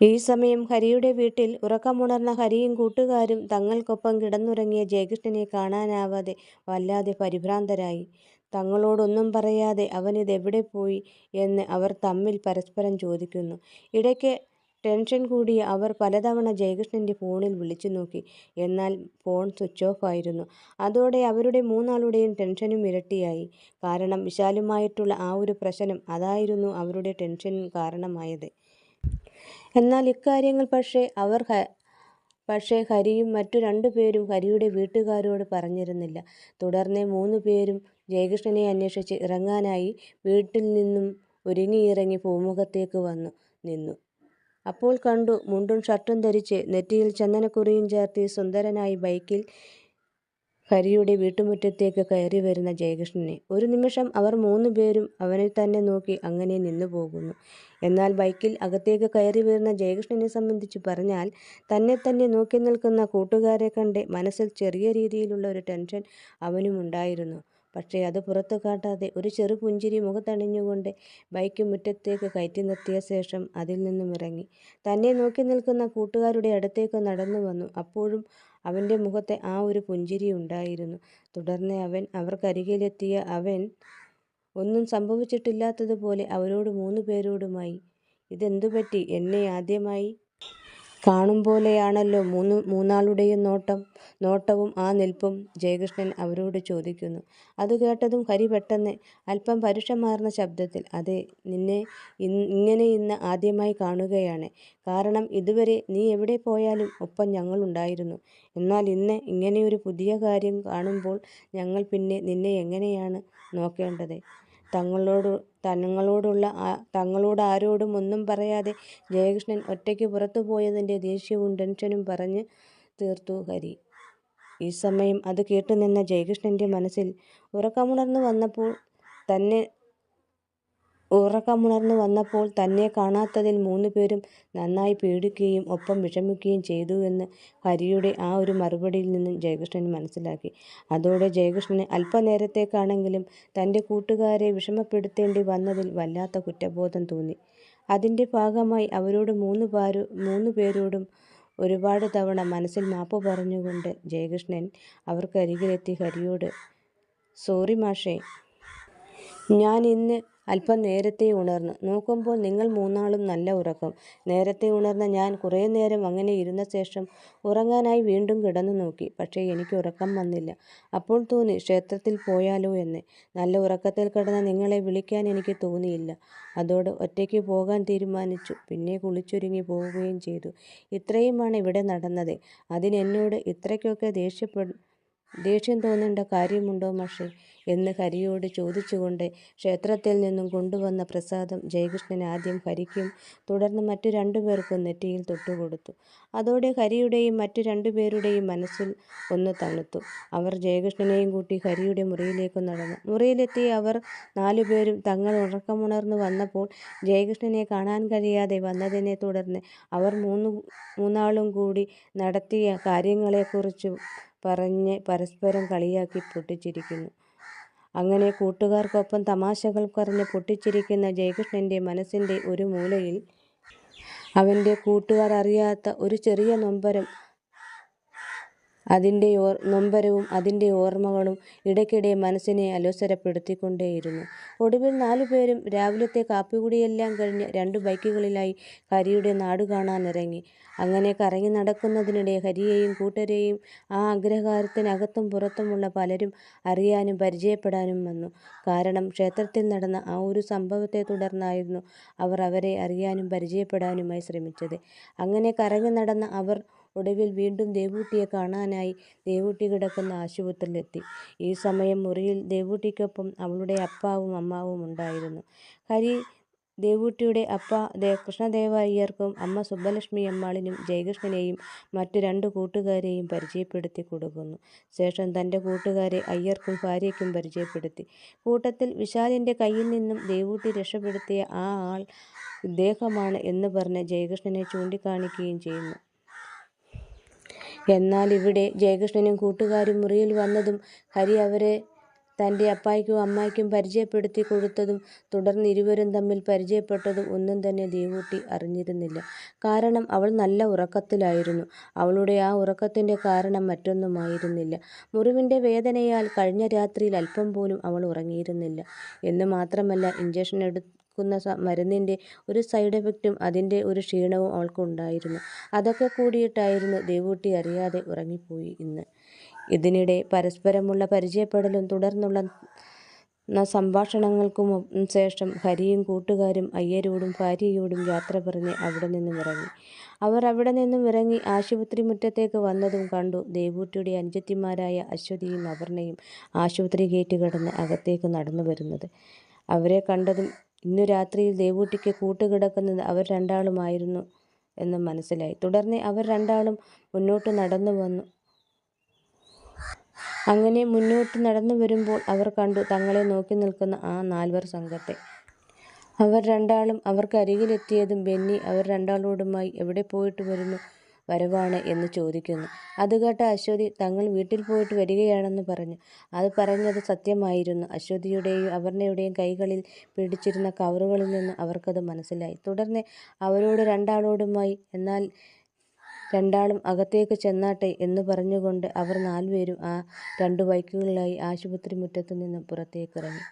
ഈ സമയം ഹരിയുടെ വീട്ടിൽ ഉറക്കമുണർന്ന ഹരിയും കൂട്ടുകാരും തങ്ങൾക്കൊപ്പം കിടന്നുറങ്ങിയ ജയകൃഷ്ണനെ കാണാനാവാതെ വല്ലാതെ പരിഭ്രാന്തരായി. തങ്ങളോടൊന്നും പറയാതെ അവനിതെവിടെ പോയി എന്ന് അവർ തമ്മിൽ പരസ്പരം ചോദിക്കുന്നു. ഇടയ്ക്ക് ടെൻഷൻ കൂടിയ അവർ പലതവണ ജയകൃഷ്ണന്റെ ഫോണിൽ വിളിച്ചു നോക്കി എന്നാൽ ഫോൺ സ്വിച്ച് ഓഫ് ആയിരുന്നു. അതോടെ അവരുടെ മൂന്നാളുടെയും ടെൻഷനും ഇരട്ടിയായി. കാരണം വിശാലുമായിട്ടുള്ള ആ ഒരു പ്രശ്നം അതായിരുന്നു അവരുടെ ടെൻഷൻ കാരണമായത്. എന്നാൽ ഇക്കാര്യങ്ങൾ പക്ഷേ അവർ പക്ഷേ ഹരിയും മറ്റു രണ്ടു പേരും ഹരിയുടെ വീട്ടുകാരോട് പറഞ്ഞിരുന്നില്ല. തുടർന്ന് മൂന്നുപേരും ജയകൃഷ്ണനെ അന്വേഷിച്ച് ഇറങ്ങാനായി വീട്ടിൽ നിന്നും ഒരുങ്ങിയിറങ്ങി പൂമുഖത്തേക്ക് വന്നു നിന്നു. അപ്പോൾ കണ്ടു മുണ്ടും ഷർട്ടും ധരിച്ച് നെറ്റിയിൽ ചന്ദനക്കുറിയും ചേർത്തി സുന്ദരനായി ബൈക്കിൽ ഹരിയുടെ വീട്ടുമുറ്റത്തേക്ക് കയറി വരുന്ന ജയകൃഷ്ണനെ. ഒരു നിമിഷം അവർ മൂന്നു പേരും അവനെ തന്നെ നോക്കി അങ്ങനെ നിന്നു പോകുന്നു എന്നാൽ ബൈക്കിൽ അകത്തേക്ക് കയറി വരുന്ന ജയകൃഷ്ണനെ സംബന്ധിച്ച് പറഞ്ഞാൽ തന്നെ തന്നെ നോക്കി നിൽക്കുന്ന കൂട്ടുകാരെ കണ്ട് മനസ്സിൽ ചെറിയ രീതിയിലുള്ള ഒരു ടെൻഷൻ അവനുമുണ്ടായിരുന്നു. പക്ഷേ അത് പുറത്തു കാട്ടാതെ ഒരു ചെറു പുഞ്ചിരി മുഖത്തണിഞ്ഞുകൊണ്ട് ബൈക്ക് മുറ്റത്തേക്ക് കയറ്റി നിർത്തിയ ശേഷം അതിൽ നിന്നും ഇറങ്ങി. തന്നെ നോക്കി നിൽക്കുന്ന കൂട്ടുകാരുടെ അടുത്തേക്ക് നടന്നു വന്നു. അപ്പോഴും അവന്റെ മുഖത്തെ ആ ഒരു പുഞ്ചിരി ഉണ്ടായിരുന്നു. തുടർന്ന് അവൻ അവർക്കരികിലെത്തിയ അവൻ ഒന്നും സംഭവിച്ചിട്ടില്ലാത്തതുപോലെ അവരോട് മൂന്നുപേരോടുമായി. "ഇതെന്തുപറ്റി? എന്നെ ആദ്യമായി കാണുമ്പോലെയാണല്ലോ മൂന്നാളുടെയും നോട്ടം നോട്ടവും ആ നിൽപ്പും? " ജയകൃഷ്ണൻ അവരോട് ചോദിക്കുന്നു. അത് കേട്ടതും ഹരി പെട്ടെന്ന് അല്പം പരുഷമാർന്ന ശബ്ദത്തിൽ "അതെ നിന്നെ ഇങ്ങനെ ഇന്ന് ആദ്യമായി കാണുകയാണ്. കാരണം ഇതുവരെ നീ എവിടെ പോയാലും ഒപ്പം ഞങ്ങളുണ്ടായിരുന്നു. എന്നാൽ ഇന്ന് ഇങ്ങനെയൊരു പുതിയ കാര്യം കാണുമ്പോൾ ഞങ്ങൾ പിന്നെ നിന്നെ എങ്ങനെയാണ് നോക്കേണ്ടത്? " തങ്ങളോടാരോടും ഒന്നും പറയാതെ ജയകൃഷ്ണൻ ഒറ്റയ്ക്ക് പുറത്തുപോയതിന്റെ ദേഷ്യവും ടെൻഷനും പറഞ്ഞ് തീർത്തു ഹരി. ഈ സമയം അത് കേട്ടുനിന്ന ജയകൃഷ്ണന്റെ മനസ്സിൽ ഉറക്കമുണർന്നു വന്നപ്പോൾ തന്നെ കാണാത്തതിൽ മൂന്നുപേരും നന്നായി പേടിക്കുകയും ഒപ്പം വിഷമിക്കുകയും ചെയ്തു എന്ന് ഹരിയുടെ ആ ഒരു മറുപടിയിൽ നിന്നും ജയകൃഷ്ണൻ മനസ്സിലാക്കി. അതോടെ ജയകൃഷ്ണന് അല്പനേരത്തേക്കാണെങ്കിലും തന്റെ കൂട്ടുകാരെ വിഷമപ്പെടുത്തേണ്ടി വന്നതിൽ വല്ലാത്ത കുറ്റബോധം തോന്നി. അതിന്റെ ഭാഗമായി അവരോട് മൂന്നുപേരോടും ഒരുപാട് തവണ മനസ്സിൽ മാപ്പ് പറഞ്ഞുകൊണ്ട് ജയകൃഷ്ണൻ അവർക്കരികിലെത്തി ഹരിയോട് "സോറി മാഷേ. ഞാൻ ഇന്ന് അല്പം നേരത്തെ ഉണർന്നു. നോക്കുമ്പോൾ നിങ്ങൾ മൂന്നാളും നല്ല ഉറക്കം. നേരത്തെ ഉണർന്ന ഞാൻ കുറേ നേരം അങ്ങനെ ഇരുന്ന ശേഷം ഉറങ്ങാനായി വീണ്ടും കിടന്നു നോക്കി. പക്ഷേ എനിക്ക് ഉറക്കം വന്നില്ല. അപ്പോൾ തോന്നി ക്ഷേത്രത്തിൽ പോയാലോ എന്ന്. നല്ല ഉറക്കത്തിൽ കിടന്ന നിങ്ങളെ വിളിക്കാൻ എനിക്ക് തോന്നിയില്ല. അതോട് ഒറ്റയ്ക്ക് പോകാൻ തീരുമാനിച്ചു. പിന്നെ കുളിച്ചൊരുങ്ങി പോവുകയും ചെയ്തു. ഇത്രയുമാണ് ഇവിടെ നടന്നത്. അതിന് എന്നോട് ഇത്രയ്ക്കൊക്കെ ദേഷ്യം തോന്നേണ്ട കാര്യമുണ്ടോ മഷേ " എന്ന് ഹരിയോട് ചോദിച്ചുകൊണ്ട് ക്ഷേത്രത്തിൽ നിന്നും കൊണ്ടുവന്ന പ്രസാദം ജയകൃഷ്ണൻ ആദ്യം ഹരിക്കും തുടർന്ന് മറ്റു രണ്ടുപേർക്കും നെറ്റിയിൽ തൊട്ടുകൊടുത്തു. അതോടെ ഹരിയുടെയും മറ്റു രണ്ടുപേരുടെയും മനസ്സിൽ ഒന്ന് തണുത്തു. അവർ ജയകൃഷ്ണനെയും കൂട്ടി ഹരിയുടെ മുറിയിലേക്ക് നടന്നു. മുറിയിലെത്തിയ അവർ നാലുപേരും തങ്ങൾ ഉറക്കമുണർന്നു വന്നപ്പോൾ ജയകൃഷ്ണനെ കാണാൻ കഴിയാതെ വന്നതിനെ തുടർന്ന് അവർ മൂന്നാളും കൂടി നടത്തിയ കാര്യങ്ങളെക്കുറിച്ചു പറഞ്ഞ് പരസ്പരം കളിയാക്കി പൊട്ടിച്ചിരിക്കുന്നു. അങ്ങനെ കൂട്ടുകാർക്കൊപ്പം തമാശകൾ പറഞ്ഞ് പൊട്ടിച്ചിരിക്കുന്ന ജയകൃഷ്ണന്റെ മനസ്സിന്റെ ഒരു മൂലയിൽ അവന്റെ കൂട്ടുകാർ അറിയാത്ത ഒരു ചെറിയ നൊമ്പരവും അതിന്റെ ഓർമ്മകളും ഇടയ്ക്കിടെ മനസ്സിനെ അലോസരപ്പെടുത്തിക്കൊണ്ടേയിരുന്നു. ഒടുവിൽ നാലുപേരും രാവിലത്തെ കാപ്പികുടിയെല്ലാം കഴിഞ്ഞ് രണ്ടു ബൈക്കുകളിലായി ഹരിയുടെ നാട് കാണാനിറങ്ങി അങ്ങനെ കറങ്ങി നടക്കുന്നതിനിടെ ഹരിയെയും കൂട്ടരെയും ആ അഗ്രഹാരത്തിനകത്തും പുറത്തുമുള്ള പലരും അറിയാനും പരിചയപ്പെടാനും വന്നു. കാരണം ക്ഷേത്രത്തിൽ നടന്ന ആ ഒരു സംഭവത്തെ തുടർന്നായിരുന്നു അവർ അവരെ അറിയാനും പരിചയപ്പെടാനുമായി ശ്രമിച്ചത്. അങ്ങനെ കറങ്ങി നടന്ന അവർ ഒടുവിൽ വീണ്ടും ദേവൂട്ടിയെ കാണാനായി ദേവൂട്ടി കിടക്കുന്ന ആശുപത്രിയിലെത്തി. ഈ സമയം മുറിയിൽ ദേവൂട്ടിക്കൊപ്പം അവളുടെ അപ്പാവും അമ്മാവും ഉണ്ടായിരുന്നു. ഹരി ദേവൂട്ടിയുടെ അപ്പ കൃഷ്ണദേവയ്യർക്കും അമ്മ സുബ്ബലക്ഷ്മി അമ്മാളിനും ജയകൃഷ്ണനെയും മറ്റു രണ്ട് കൂട്ടുകാരെയും പരിചയപ്പെടുത്തി കൊടുക്കുന്നു ശേഷം തന്റെ കൂട്ടുകാരെ അയ്യർക്കും ഭാര്യയ്ക്കും പരിചയപ്പെടുത്തി. കൂട്ടത്തിൽ വിശാലിന്റെ കയ്യിൽ നിന്നും ദേവൂട്ടി രക്ഷപ്പെടുത്തിയ ആ ആൾ ഇദ്ദേഹമാണ് എന്ന് പറഞ്ഞ് ജയകൃഷ്ണനെ ചൂണ്ടിക്കാണിക്കുകയും ചെയ്യുന്നു. എന്നാൽ ഇവിടെ ജയകൃഷ്ണനും കൂട്ടുകാരും മുറിയിൽ വന്നതും ഹരി അവരെ തന്റെ അപ്പായ്ക്കും അമ്മായ്ക്കും പരിചയപ്പെടുത്തി കൊടുത്തതും തുടർന്ന് ഇരുവരും തമ്മിൽ പരിചയപ്പെട്ടതും ഒന്നും തന്നെ ദേവൂട്ടി അറിഞ്ഞിരുന്നില്ല. കാരണം അവൾ നല്ല ഉറക്കത്തിലായിരുന്നു. അവളുടെ ആ ഉറക്കത്തിന്റെ കാരണം മറ്റൊന്നുമായിരുന്നില്ല. മുറിവിന്റെ വേദനയാൽ കഴിഞ്ഞ രാത്രിയിൽ അല്പം പോലും അവൾ ഉറങ്ങിയിരുന്നില്ല. എന്ന് മാത്രമല്ല ഇഞ്ചക്ഷൻ എടുക്കുന്ന മരുന്നിന്റെ ഒരു സൈഡ് എഫക്റ്റും അതിന്റെ ഒരു ക്ഷീണവും അവൾക്കുണ്ടായിരുന്നു. അതൊക്കെ കൂടിയിട്ടായിരുന്നു ദേവൂട്ടി അറിയാതെ ഉറങ്ങിപ്പോയി ഇന്ന്. ഇതിനിടെ പരസ്പരമുള്ള പരിചയപ്പെടലും തുടർന്നുള്ള സംഭാഷണങ്ങൾക്കും ശേഷം ഹരിയും കൂട്ടുകാരും അയ്യരോടും ഭാര്യയോടും യാത്ര പറഞ്ഞ് അവിടെ നിന്നും ഇറങ്ങി. അവർ അവിടെ നിന്നും ഇറങ്ങി ആശുപത്രി മുറ്റത്തേക്ക് വന്നതും കണ്ടു ദേവൂട്ടിയുടെ അനുജത്തിമാരായ അശ്വതിയും അപർണയും ആശുപത്രി ഗേറ്റ് കടന്ന് അകത്തേക്ക് നടന്നു വരുന്നത്. അവരെ കണ്ടതും ഇന്നു രാത്രിയിൽ ദേവൂട്ടിക്ക് കൂട്ടുകിടക്കുന്നത് അവർ രണ്ടാളുമായിരുന്നു എന്ന് മനസ്സിലായി. തുടർന്ന് അവർ രണ്ടാളും മുന്നോട്ട് നടന്നു വന്നു. അങ്ങനെ മുന്നോട്ട് നടന്നു വരുമ്പോൾ അവർ കണ്ടു തങ്ങളെ നോക്കി നിൽക്കുന്ന ആ നാൽവർ സംഘത്തെ. അവർ രണ്ടാളും അവർക്ക് അരികിലെത്തിയതും ബെന്നി അവർ രണ്ടാളോടുമായി എവിടെ പോയിട്ട് വരുന്ന വരവാണ് എന്ന് ചോദിക്കുന്നു. അത് കേട്ട അശ്വതി തങ്ങൾ വീട്ടിൽ പോയിട്ട് വരികയാണെന്ന് പറഞ്ഞു. അത് പറഞ്ഞത് സത്യമായിരുന്നു. അശ്വതിയുടെയും അവർണയുടെയും കൈകളിൽ പിടിച്ചിരുന്ന കവറുകളിൽ നിന്ന് അവർക്കത് മനസ്സിലായി. തുടർന്ന് അവരോട് രണ്ടാളോടുമായി എന്നാൽ രണ്ടാളും അകത്തേക്ക് ചെന്നാട്ടെ എന്ന് പറഞ്ഞുകൊണ്ട് അവർ നാലുപേരും ആ രണ്ടു ബൈക്കുകളിലായി ആശുപത്രി മുറ്റത്തു നിന്നും പുറത്തേക്കിറങ്ങി.